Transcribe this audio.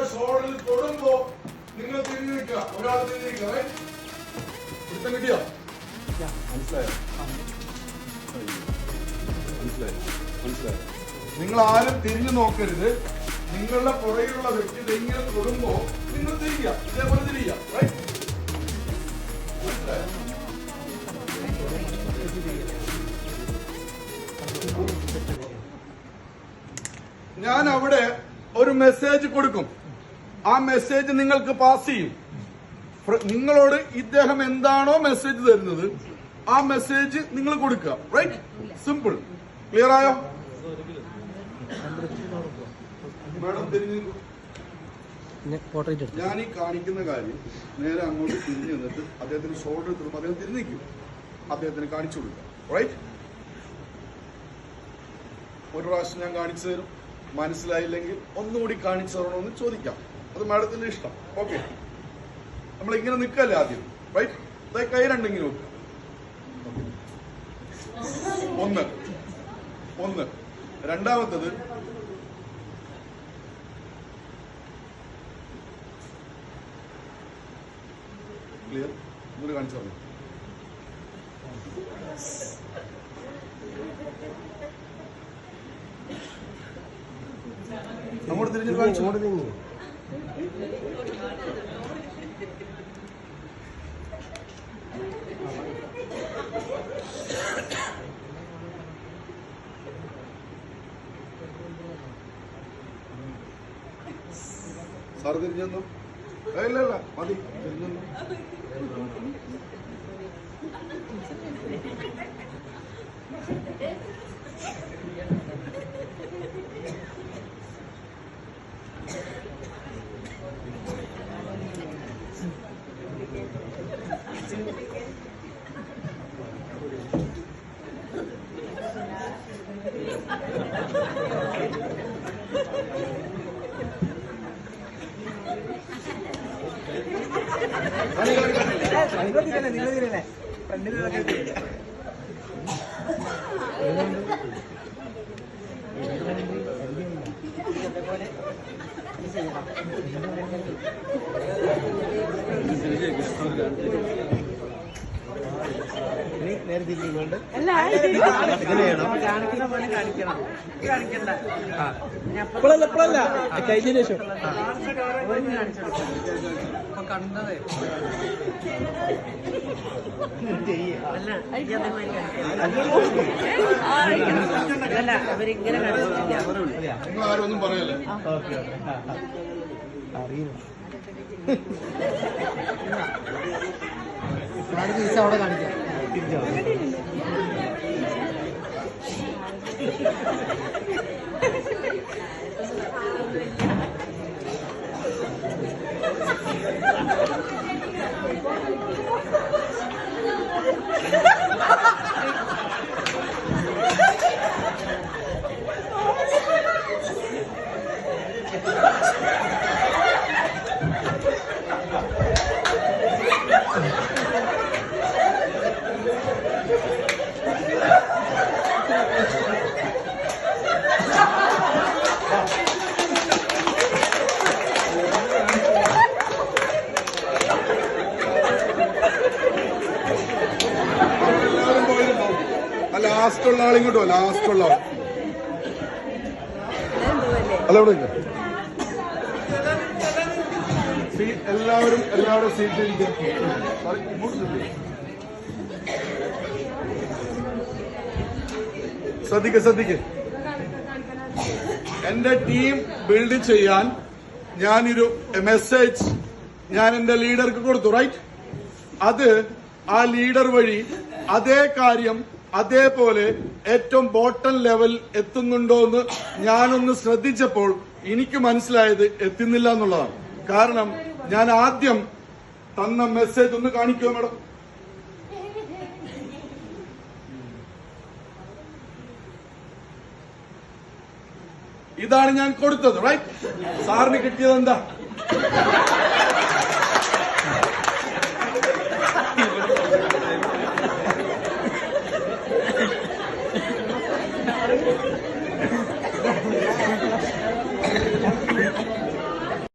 നിങ്ങളുടെ ഷോൾഡറിൽ തൊടുമ്പോ നിങ്ങൾ തിരിഞ്ഞു നിൽക്കുക ഒരാൾ തിരിഞ്ഞു നിൽക്കുക? പിടുത്തം കിട്ടിയോ? മനസ്സിലായോ? മനസ്സിലായോ? മനസ്സിലായോ? നിങ്ങൾ ആരും തിരിഞ്ഞു നോക്കരുത്. നിങ്ങളുടെ പുറകിലുള്ള വ്യക്തി ഇങ്ങനെ തൊടുമ്പോ നിങ്ങൾ തിരിക്കുക ഇതേപോലെ തിരിയ right? ഞാൻ അവിടെ ഒരു മെസ്സേജ് കൊടുക്കും. ആ മെസ്സേജ് നിങ്ങൾക്ക് പാസ് ചെയ്യും. നിങ്ങളോട് ഇദ്ദേഹം എന്താണോ മെസ്സേജ് തരുന്നത് ആ മെസ്സേജ് നിങ്ങൾ കൊടുക്കുക. റൈറ്റ് സിമ്പിൾ ക്ലിയർ ആയോ? മാഡം തിരിഞ്ഞു ഞാൻ ഈ കാണിക്കുന്ന കാര്യം നേരെ അങ്ങോട്ട് തിരിഞ്ഞു നിന്നിട്ട് അദ്ദേഹത്തിന് ഷോൾഡർ എടുത്തിട്ട് അദ്ദേഹം തിരിഞ്ഞിരിക്കും അദ്ദേഹത്തിന് കാണിച്ചു കൊടുക്കുക റൈറ്റ് ഒരു പ്രാവശ്യം ഞാൻ കാണിച്ചു തരും. മനസ്സിലായില്ലെങ്കിൽ ഒന്നുകൂടി കാണിച്ചു തരണമെന്ന് ചോദിക്കാം. അത് മാഡത്തിന്റെ ഇഷ്ടം. ഓക്കെ. നമ്മൾ ഇങ്ങനെ നിൽക്കല്ലേ ആദ്യം. റൈറ്റ് കൈ രണ്ടെങ്കിലും നോക്കുക ഒന്ന്. ഒന്ന്. രണ്ടാമത്തത്. ക്ലിയർ ഇങ്ങോട്ട് കാണിച്ചു പറഞ്ഞു അങ്ങോട്ട് തിരിഞ്ഞു കാണിച്ചു? സാർ തിരിഞ്ഞു ഇല്ല ഇല്ല മതി. തിരിഞ്ഞു Thank നീ നേരെ ഇപ്പോഴല്ല ഇപ്പോഴല്ല കഴിഞ്ഞതിന് ശേഷം. കണ്ടതേ. അല്ല. അവരിങ്ങനെ ഓക്കെ അറിയുന്നു കാണിച്ച് അവിടെ കാണിക്കാം തിരിച്ചോ ലാസ്റ്റ് ഉള്ള ആൾ ഇങ്ങോട്ടോ ലാസ്റ്റ് ഉള്ള ആൾ അല്ല ഇവിടെ. എല്ലാവരും എല്ലാവരും സീറ്റ്. ശ്രദ്ധിക്ക് ശ്രദ്ധിക്ക് എന്റെ ടീം ബിൽഡ് ചെയ്യാൻ ഞാനൊരു മെസ്സേജ് ഞാൻ എന്റെ ലീഡർക്ക് കൊടുത്തു റൈറ്റ് അത് ആ ലീഡർ വഴി അതേ കാര്യം അതേപോലെ ഏറ്റവും ബോട്ടം ലെവൽ എത്തുന്നുണ്ടോ എന്ന് ഞാനൊന്ന് ശ്രദ്ധിച്ചപ്പോൾ എനിക്ക് മനസ്സിലായത് എത്തുന്നില്ല എന്നുള്ളതാണ്. കാരണം ഞാൻ ആദ്യം തന്ന മെസ്സേജ് ഒന്ന് കാണിക്കുമോ മാഡം? ഇതാണ് ഞാൻ കൊടുത്തത് റൈറ്റ് സാറിന് കിട്ടിയത് എന്താ?